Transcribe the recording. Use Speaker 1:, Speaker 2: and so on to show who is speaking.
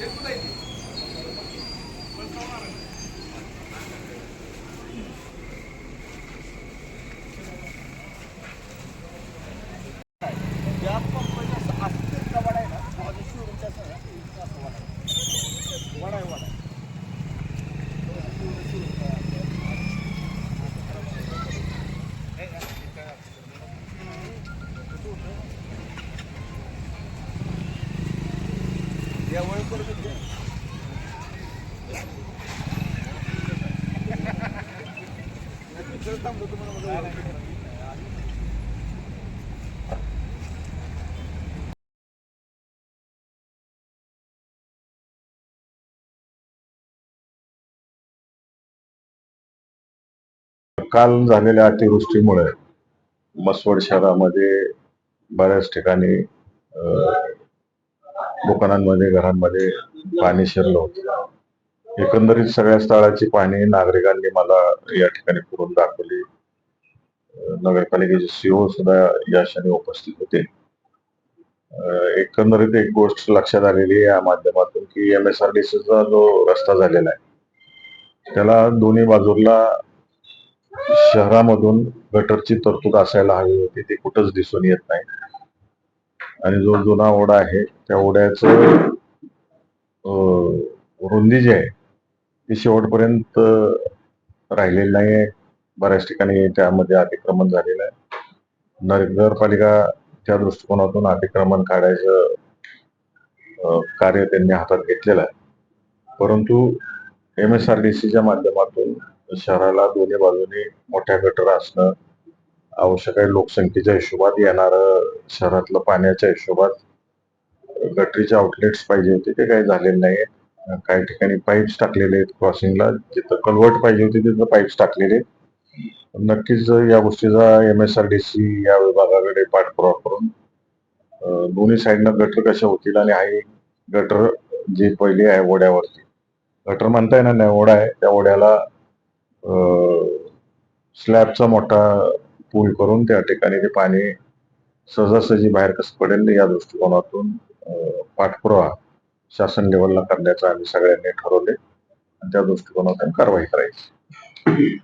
Speaker 1: या
Speaker 2: काल झालेल्या अतिवृष्टीमुळे मसवड शहरामध्ये बऱ्याच ठिकाणी दुकानांमध्ये घरांमध्ये पाणी शिरलं होतं. एकंदरीत सगळ्या स्थळाची पाणी नागरिकांनी मला या ठिकाणी फिरून दाखवली. नगरपालिकेचे सीओ सुद्धा या क्षणी उपस्थित होते. एकंदरीत एक गोष्ट लक्षात आलेली आहे या माध्यमातून की एम एस आर डी सीचा जो रस्ता झालेला आहे त्याला दोन्ही बाजूला शहरामधून गटरची तरतूद असायला हवी होती. ती कुठंच दिसून येत नाही. आणि जो जुना ओढा आहे त्या ओढ्याचं रुंदी जी आहे ती शेवटपर्यंत राहिलेली नाही आहे बऱ्याच ठिकाणी त्यामध्ये अतिक्रमण झालेलं आहे. नगरपालिका त्या दृष्टिकोनातून अतिक्रमण काढायचं कार्य त्यांनी हातात घेतलेलं आहे. परंतु एम एस आर डी सीच्या माध्यमातून शहराला दोन्ही बाजूनी मोठ्या गटर असणं आवश्यक आहे लोकसंख्येच्या हिशोबात येणारं शहरातलं पाण्याच्या हिशोबात गटरीचे आउटलेट्स पाहिजे होते ते काही झालेले नाही काही ठिकाणी पाईप्स टाकलेले आहेत क्रॉसिंगला जिथं कलवट पाहिजे होती तिथं पाईप्स टाकलेले नक्कीच या गोष्टीचा M S R D C या विभागाकडे पाठपुरावा करून दोन्ही साईडनं गटर कशा होतील आणि हा गटर जी पहिली आहे ओढ्यावरती. गटर म्हणता येणार नाही ओढा आहे. त्या ओढ्याला स्लॅबचा मोठा पूल करून त्या ठिकाणी ते पाणी सहजासहजी बाहेर कसं पडेल या दृष्टिकोनातून पाठपुरावा शासन लेवलला करण्याचं आम्ही सगळ्यांनी ठरवले आणि त्या दृष्टिकोनातून कारवाई करायची.